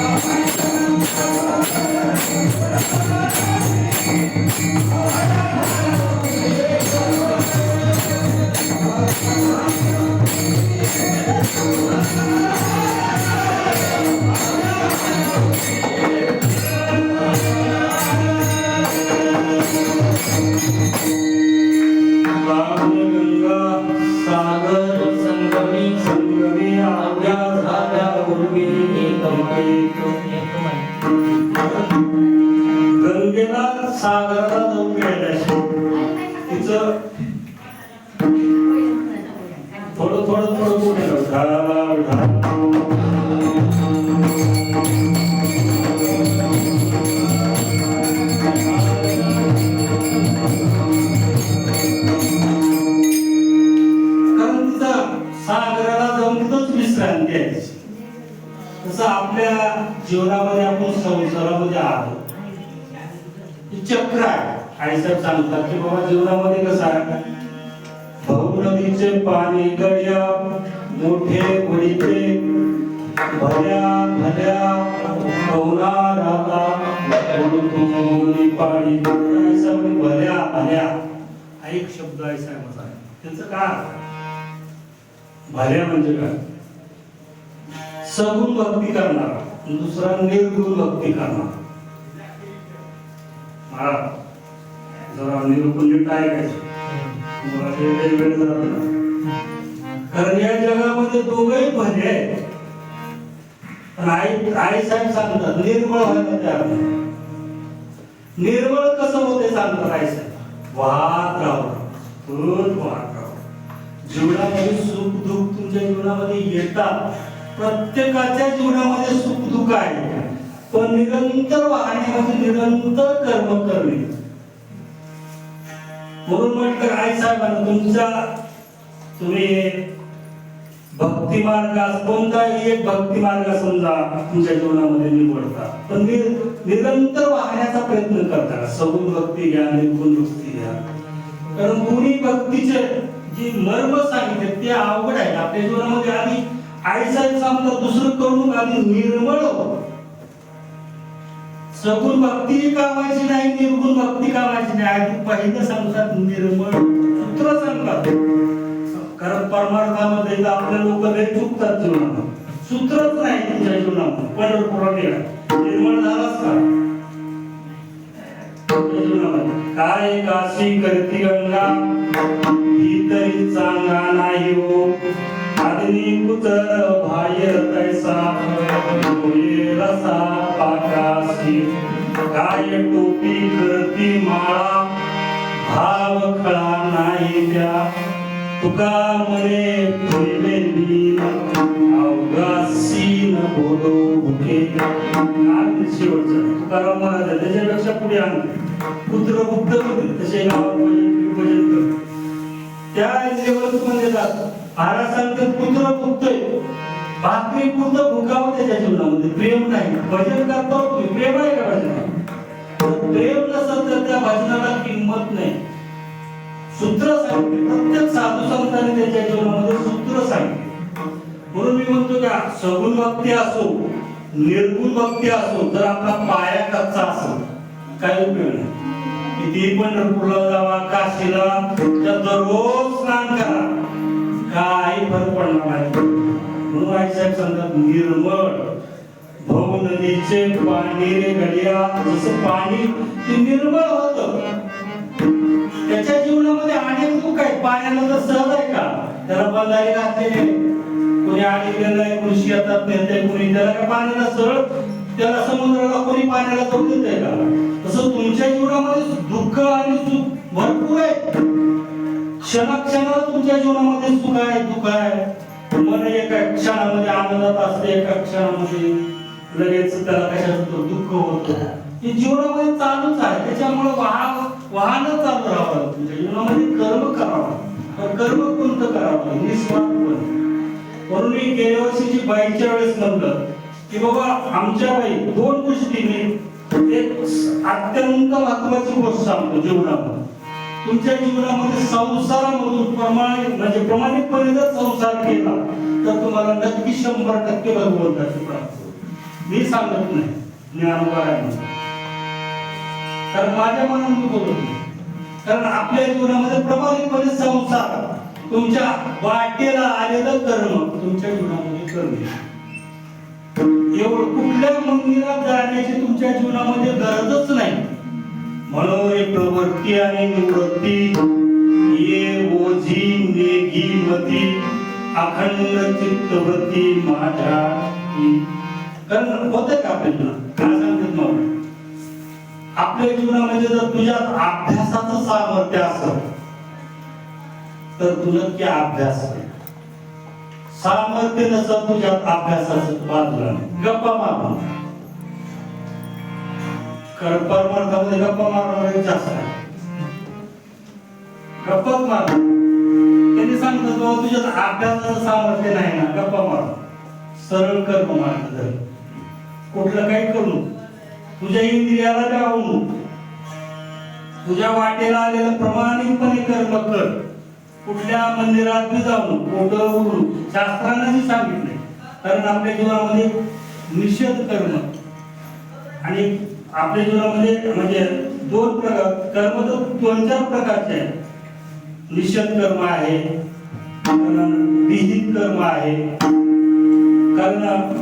गंगा सांगतात की बाबा जीवनामध्ये कसं आहे? भाऊ नदीचे पाणी गड्या मोठे वडीचे भल्या भल्या पवना राधा पडून पाणी भल्या भल्या. हा एक शब्द आहे साहेबाचा. त्याचं काय भल्या म्हणजे काय? सगुण भक्ती करणार. दुसरा निर्गुण भक्ती करणार. महाराज जरा निरूपण नीट ऐकायचं. कारण या जगामध्ये दोघही भले आहेत. आई आई साहेब सांगतात निर्मळ व्हायला तयार निर्मळ कसं होते सांगतात आई साहेब? वाहत राहू रोज वाहत राहू जीवनामध्ये सुख दुःख तुमच्या जीवनामध्ये येतात. प्रत्येकाच्या जीवनामध्ये सुख दुःख आहे. पण निरंतर वाहण्यामध्ये निरंतर कर्म करणे. म्हणून म्हटलं आई साहेबांना तुमच्या तुम्ही भक्ती मार्ग कोणताही एक भक्ती मार्ग समजा तुमच्या जीवनामध्ये निवडता. पण निरंतर वाहण्याचा प्रयत्न करता सगुण भक्ती घ्या निर्गुण भक्ती घ्या. कारण दोन्ही भक्तीचे जी मर्म सांगितले ते अवघड आहे. आपल्या जीवनामध्ये आधी आईसाहेब सांगतात दुसरं करून आधी निर्मळ होतं. सगुण भक्ती कामाची नाही निर्गुण भक्ती कामाची नाही. आधी पहिलं सांगतात निर्मळ सूत्र सांगतात कारण परमार्थामध्ये आपले लोक लय चुकतात जीवनात सूत्रच नाही तुमच्या जीवनात पंढरपुरात गेला. निर्मळ झालाच का? काय काशी करती गंगा? ही तरी चांगा नाही हो. तैसा रसा पाकाशी काय टोपी करती माळा भाव खळा नाही त्या तुका मने बोलो भुके शेवटचं तुकाराम महाराज त्याच्यापेक्षा पुढे आणते कुत्र गुप्त तसे गावात म्हणजे, त्या लेवलमध्ये जात महाराज सांगतात कुत्र भुकतोय भाकरी पुरतं भुकावं त्याच्या जीवनामध्ये. प्रेम नाही. भजन करतो तुम्ही प्रेम आहे का भजन प्रेम नसेल तर त्या भजनाला किंमत नाही. सूत्र सांगितले प्रत्येक साधू संतांनी त्याच्या जीवनामध्ये सूत्र सांगितले म्हणून मी म्हणतो का सगुण भक्ती असो निर्गुण भक्ती असो तर आपला पाया कच्चा असो काही उपयोग नाही. किती पंढरपूरला जावा काशीला दररोज स्नान करा. काही फरक पडणार नाही. म्हणून आई साहेब सांगतात निर्मळ. भव नदीचे पाणी रे घडिया जसं पाणी ते निर्मळ होत. त्याच्या जीवनामध्ये अनेक दुःख आहेत पाण्याला तर सहज आहे का? त्याला बंधारे घातलेले कोणी आणि आहे कोणी शेतात नेते कोणी त्याला का पाण्याला सरळ त्याला समुद्राला कोणी पाण्याला जाऊ देत का? तसं तुमच्या जीवनामध्ये दुःख आणि सुख भरपूर आहे. क्षणाक्षणाला तुमच्या जीवनामध्ये सुख आहे दुःख आहे. मन एका क्षणामध्ये आनंदात असते एका क्षणामध्ये लगेच त्याला कशाच दुःख होत. हे जीवनामध्ये चालूच आहे. त्याच्यामुळे वाहन वाहन चालू राहावं तुमच्या म्हणजे जीवनामध्ये कर्म करावं. कर्म कोणतं करावं? निस्वार्थपणे. म्हणून मी गेल्या वर्षीची बाईच्या वेळेस म्हणलं की बाबा आमच्या बाई दोन गोष्टी मी एक अत्यंत महत्वाची गोष्ट सांगतो जीवनामध्ये. तुमच्या जीवनामध्ये संसारामधून प्रमाणित म्हणजे प्रमाणितपणे जर संसार केला तर तुम्हाला नक्की शंभर टक्के भगवंताची प्राप्त मी सांगत नाही ज्ञानोबा कारण माझ्या मनात मी बोलत नाही. कारण आपल्या जीवनामध्ये प्रमाणितपणे संसार तुमच्या वाटेला आलेलं कर्म तुमच्या जीवनामध्ये कर्म एवढं कुठल्या मंदिरात जाण्याची तुमच्या जीवनामध्ये गरजच नाही. मनोरे प्रवृत्ती आणि निवृत्ती. ये ओझी नेगी मती. अखंड चित्तवृत्ती माझ्या कारण होतं का आपल्याला काय सांगतात मग आपल्या जीवनामध्ये जर तुझ्या अभ्यासाचं सामर्थ्य असत तर तुझं की अभ्यास सामर्थ्य नसत तुझ्यात अभ्यासाचं बाजूला गप्पा मारून कारण परमार्थामध्ये गप्पा मारणारे जास्त आहे गप्पाच मार. त्यांनी सांगतात बाबा तुझ्यात अभ्यासाचं सामर्थ्य नाही ना. गप्पा मार. सरळ कर्म मार्ग धर कुठलं काही करू नको. तुझ्या इंद्रियाला जाऊ नको. तुझ्या वाटेला आलेलं प्रमाणिकपणे कर्म कर. कुठल्या मंदिरात बी जाऊ नको. उघडू शास्त्रांनाही सांगितले कारण आपल्या जीवनामध्ये निषेध कर्म. आणि आपल्या जीवनामध्ये म्हणजे दोन प्रकार कर्म तर दोन चार प्रकारचे आहेत. निषेध कर्म आहे विहित कर्म आहे. कारण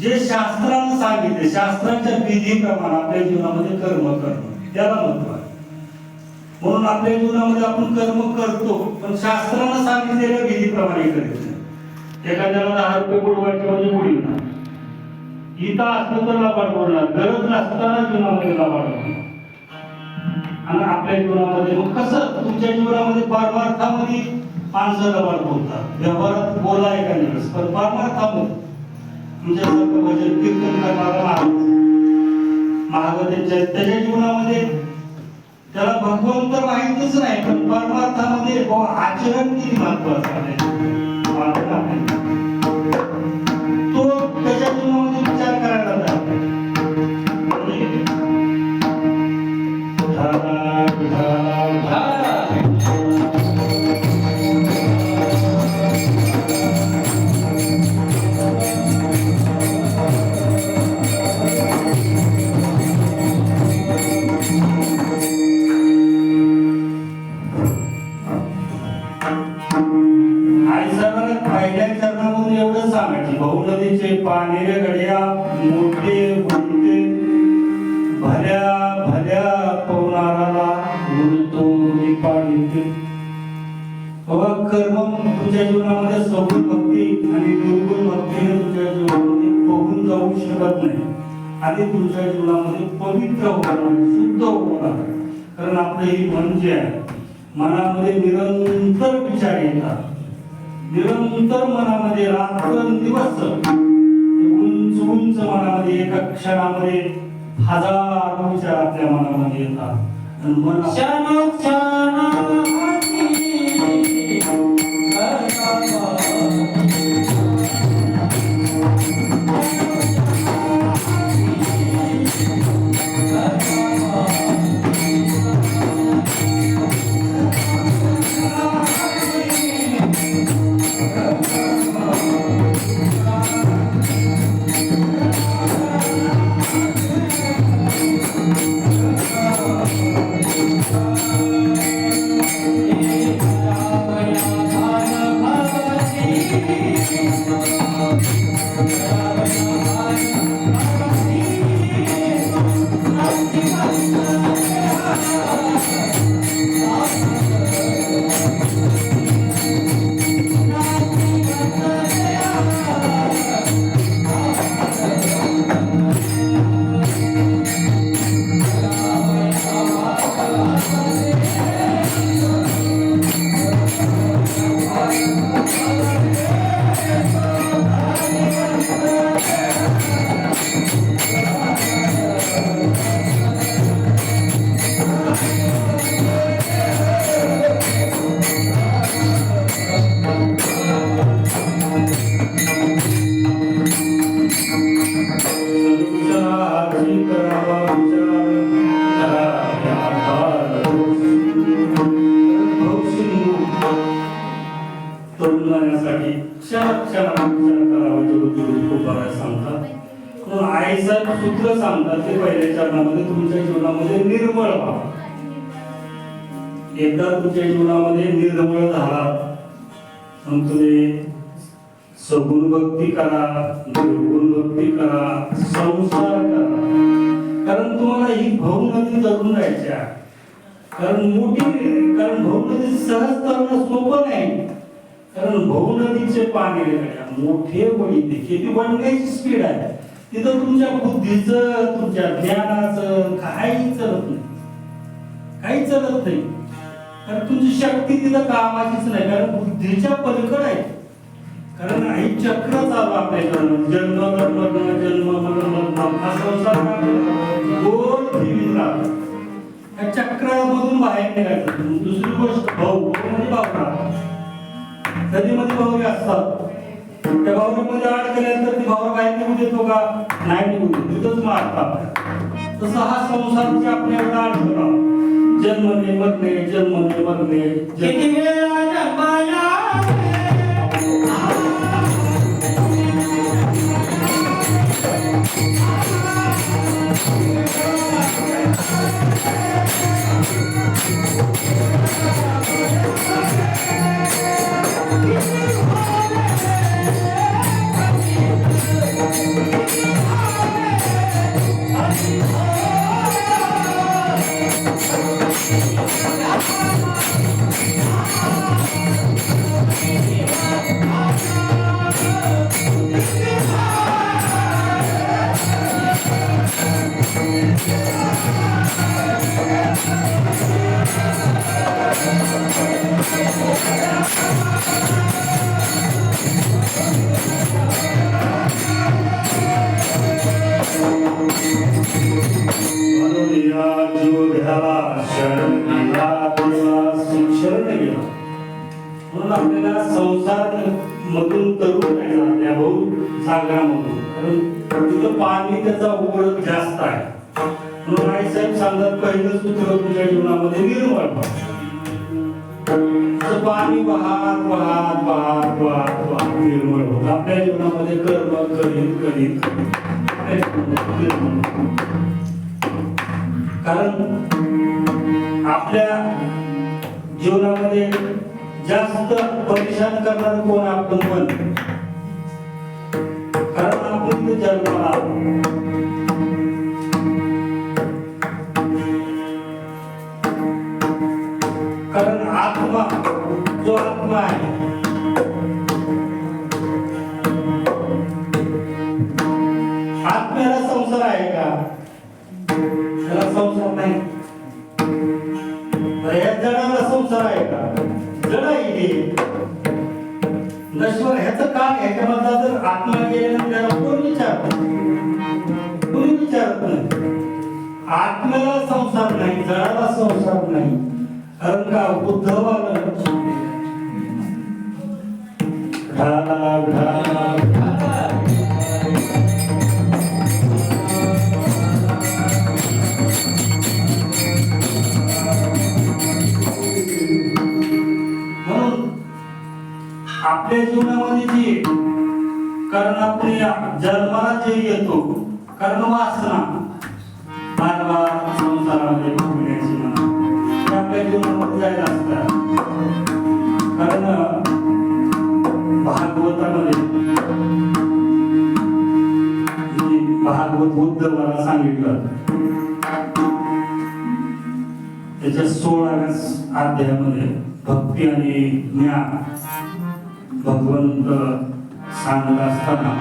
जे शास्त्रानं सांगितले शास्त्राच्या विधीप्रमाणे आपल्या जीवनामध्ये कर्म करणं त्याला महत्त्व आहे. म्हणून आपल्या जीवनामध्ये आपण कर्म करतो पण शास्त्रानं सांगितलेल्या विधीप्रमाणे करीत नाही. एखाद्याला दहा रुपये बुडवायचे म्हणजे बुडीवणार गीता असलं तर लबाड बोलणार गरज नसताना जीवनामध्ये लबाड आणि आपल्या जीवनामध्ये मग कसं? तुमच्या जीवनामध्ये परमार्थामध्ये माणसं लबाड बोलतात. व्यवहारात बोला एखाद्यावेळेस पण परमार्थामध्ये तुमच्यासारखं भजन कीर्तन करणारा महाग महाराज त्यांच्या त्याच्या जीवनामध्ये त्याला भगवंत माहितच नाही पण परमार्थामध्ये आचरण किती महत्वाचं आहे. बघून शकत नाही. आणि तुमच्या जीवनामध्ये पवित्र होणार शुद्ध होणार. कारण आपलं ही मन जे आहे मनामध्ये निरंतर विचार येतात. निरंतर मनामध्ये रात्रंदिवस उंच उंच मनामध्ये एका क्षणामध्ये हजार विचार आपल्या मनामध्ये येतात. आणि मन क्षण तुमच्या जीवनामध्ये निर्मळ झाला. मग तुम्ही सगुण भक्ती करा निर्गुण भक्ती करा संसार करा. कारण तुम्हाला ही भवनदी नदी तरुण राहायच्या. कारण मोठी कारण भवनदी सहज तरुण सोपं नाही. कारण भवनदीचे नदीचे पाणी मोठे वळी ते. किती बनण्याची स्पीड आहे. तिथं तुमच्या बुद्धीचं तुमच्या ज्ञानाचं काही चलत नाही. काही चलत नाही. कारण तुमची शक्ती तिथं कामाचीच नाही. कारण बुद्धीच्या पलीकडे आहे. कारण आई चक्र चालू आपल्याकडं जन्म मरण जन्म मरण हा संसार गोल फिरून राहतो त्या चक्रामधून बाहेर निघायचं. दुसरी गोष्ट भाऊ. म्हणजे भावना नदीमध्ये भाऊ असतात. त्या आढळ केल्यानंतर ती भावरा बाहेर निघू देतो का? नाही निघू तिथंच मारतात. तसं हा संसारची आपल्याकडे अडकला जन्मने मरणे जन्मने मरणे किती वेळा जन्माला म्हणून साहेब सांगतात पहिलं सूत्र तुझ्या जीवनामध्ये निर्मळ पाणी वाहत वाहत वाहत वाहत वाहत निर्मळ होत. आपल्या जीवनामध्ये कर्म करीत करीत कारण आपल्या जीवनामध्ये जास्त परेशान करणार कोण आपण? पण कारण आपण जन्माला जो आत्मा आहे आत्म्याला संसार आहे का? त्याला संसार नाही. जळाला या संसार आहे का? जड आहे नश्वर ह्याचं काय ह्याच्यामधला जर आत्मा गेल्यानंतर त्याला कोण विचारत? कोणी विचारत नाही? आत्म्याला संसार नाही जडाला संसार नाही. कारण का? बुद्धवाला ढाला ढाला ढाला म्हणून आपल्या जीवनामध्ये जे कारण आपले जन्माला जे येतो कारण वासना बार बार संसारामध्ये भोगण्याची म्हणा काही आपल्या जायला असतात कारण भागवतामध्ये भागवत बुद्ध मला सांगितलं त्याच्या सोळाव्या अध्यायामध्ये भक्ती आणि ज्ञान भगवंत सांगत असताना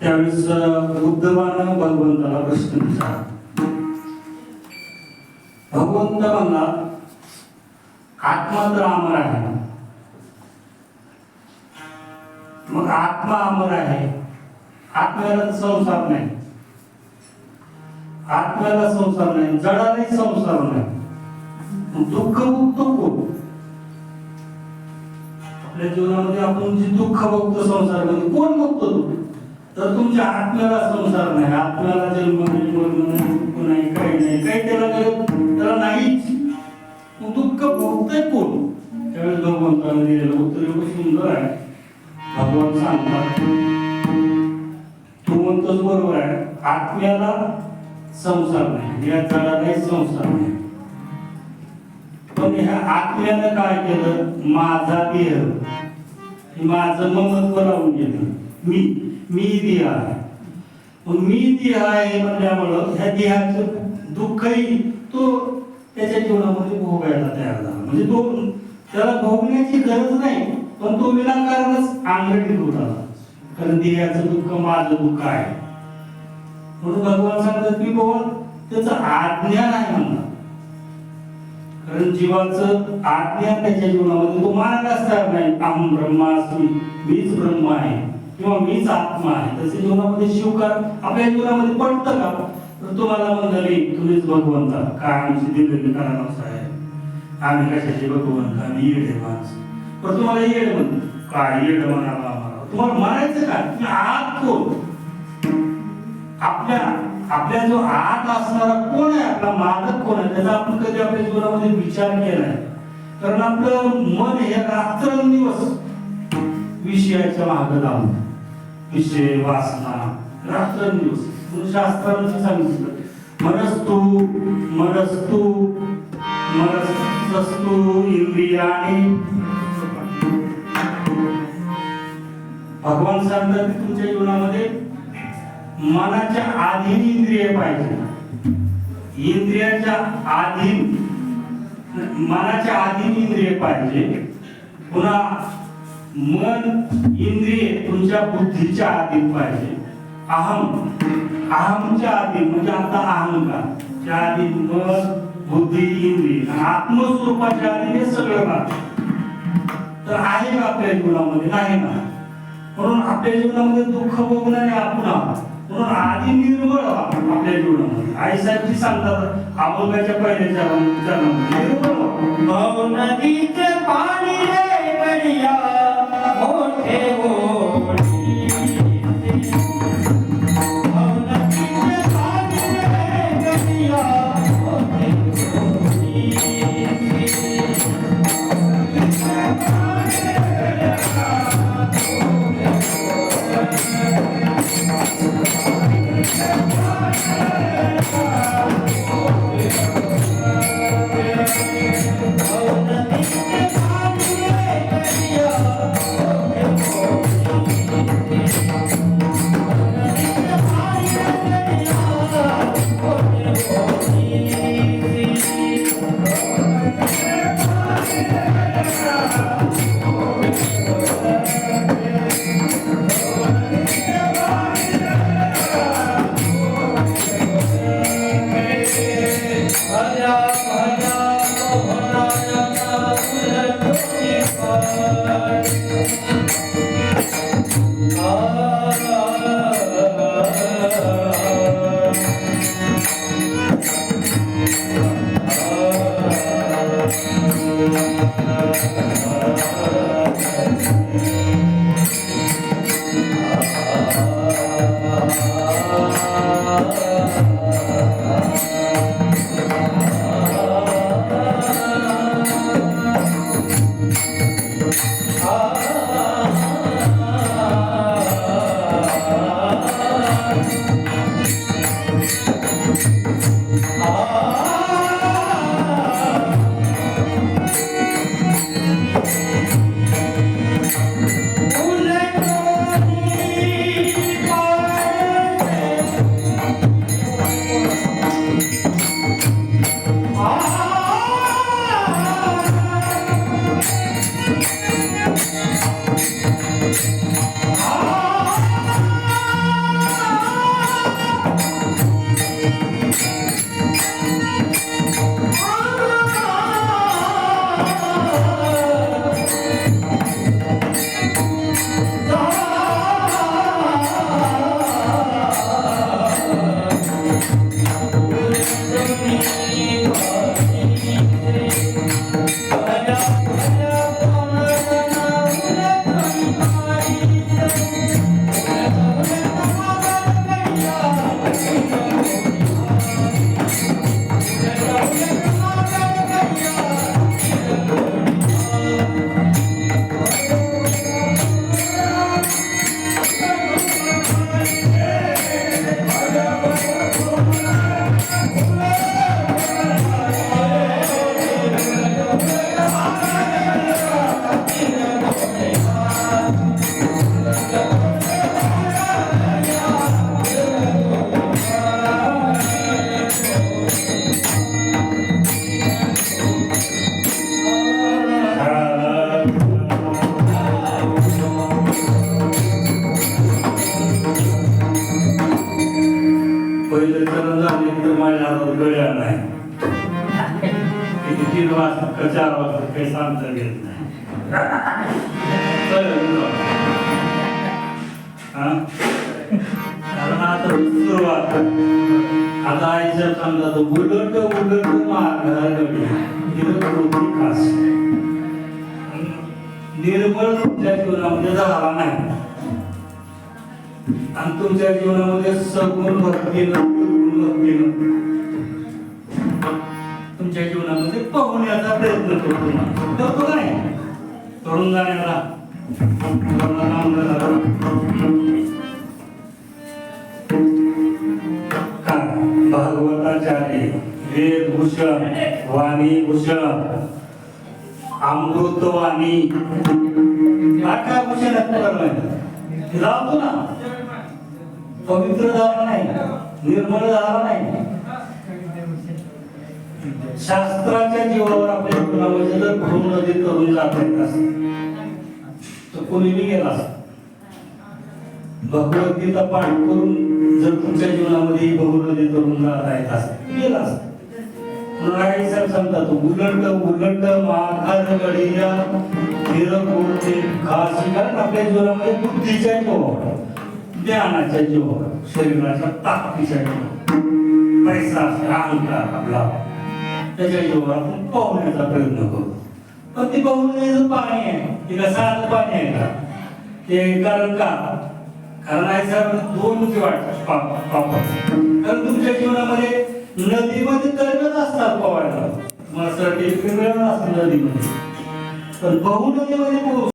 त्यावेळेस बुद्धवानं भगवंताला प्रश्न विचारला भगवंत म्हणला आत्मा तर अमर आहे. मग आत्मा अमर आहे. आत्म्याला संसार नाही. आत्म्याला संसार नाही. जडालाही संसार नाही. दुःख भोगतो कोण? आपल्या जीवनामध्ये आपण जे दुःख बघतो संसारामध्ये कोण बघतो तो तर तुमच्या आत्म्याला संसार नाही. आत्म्याला जन्म नाही मरण नाही दुःख नाही काही नाही. काही त्याला मला नाहीच. मग दुःख भोगतय कोण? त्यावेळेस भगवंताने दिलेलं उत्तर एवढं सुंदर आहे. भगवान सांगतात तू म्हणतोच बरोबर आहे. आत्म्याला संसार नाही. या जगालाही संसार नाही. पण ह्या आत्म्यानं काय केलं? माझा देह. माझं महत्त्व लावून गेलं. मी मी देह आहे. मी देह आहे म्हणल्यामुळं ह्या देहाचं दुःखही तो त्याच्या जीवनामध्ये भोगायला तयार झाला. म्हणजे तो त्याला भोगण्याची गरज नाही पण तो विनाकारणच अंगठी होत आला. कारण देहाचं दुःख माझं दुःख आहे. म्हणून भगवान सांगतात की भगवान त्याचं आज्ञान नाही म्हणणार. कारण जीवाचं आज्ञान त्याच्या जीवनामध्ये तो मानलाच तयार नाही. अहम ब्रह्मास्मी मीच ब्रह्म आहे किंवा मीच आत्मा आहे. तसे जीवनामध्ये शिवकार आपल्या जीवनामध्ये पडतं का? तुम्हाला म्हणलं तुम्हीच भगवंता. काय आमची दिलेली कारण आहे आम्ही कशाचे भगवंत? आम्ही येडे माणस. पण तुम्हाला येड म्हण काय येड म्हणाला आम्हाला? तुम्हाला म्हणायचं का? तुम्ही आत कोण? आपल्या आपल्या जो आत असणारा कोण आहे? आपला मालक कोण आहे? त्याचा आपण कधी आपल्या जीवनामध्ये विचार केलाय कारण आपलं मन हे रात्रंदिवस विषयाच्या मागे लावून विषय वासना रात्रंदिवस शास्त्रानं सांगितलं मनस्तु मनस्तु मनसस्तु इंद्रियाने भगवान सांगतात की तुमच्या जीवनामध्ये मनाच्या आधीन इंद्रिय पाहिजे. इंद्रियाच्या आधीन मनाच्या आधीन इंद्रिय पाहिजे. पुन्हा मन इंद्रिय तुमच्या बुद्धीच्या आधीन पाहिजे. अहम. अहमच्या आधी म्हणजे आता अहंकार. त्या आधी मन बुद्धी इंद्रिय आत्मस्वरूपाच्या आधी हे सगळं राहत. तर आहे का आपल्या जीवनामध्ये? नाही ना. म्हणून आपल्या जीवनामध्ये दुःख भोगणारे आपण आहोत. म्हणून आधी निर्मळ व्हा आपल्या जीवनामध्ये. आई साहेबजी सांगतात अभोगाच्या पहिल्याच्या चरणामध्ये निर्मळ हो नदीचे पाणी रे बढिया. मोठे हो आणि तुमच्या जीवनामध्ये सगुण भक्तीनं भक्तीनं तुमच्या जीवनामध्ये पाहण्याचा प्रयत्न करतो करतो का नाही? करून जाण्याला. भागवताचार्य वेदभूषण वाणी भूषण अमृतवाणी. काय भूषण लावतो ना पवित्र झाला नाही. निर्मळ झाला नाही. शास्त्राच्या जीवावर आपल्या म्हणजे जर भ्रूण नदी तरुण जात येत असेल तर कोणी गेला भगवत भगवद्गीता पाठ करून जर तुमच्या जीवनामध्ये ही नदी तरुण जात आहेत असं गेला असत म्हणून सर सांगतात उलट उलट माघार गडिया निरकोटे खास कारण आपल्या जीवनामध्ये बुद्धीच्या जीवावर. ज्ञानाच्या जीवावर शरीराच्या ताकदीच्या जीवावर पैसा अहंकार आपला. त्याच्या जीवावर आपण पाहण्याचा प्रयत्न करू. पण ती पाहुण्याचं पाणी आहे. तिला कसं पाणी आहे का? ते कारण का? कारण आहे सर दोन गोष्टी वाटतात पापा कारण तुमच्या जीवनामध्ये नदीमध्ये तरच असतात पवायला मला सर्टिफिकेट मिळालं असतं नदीमध्ये. पण बहु नदीमध्ये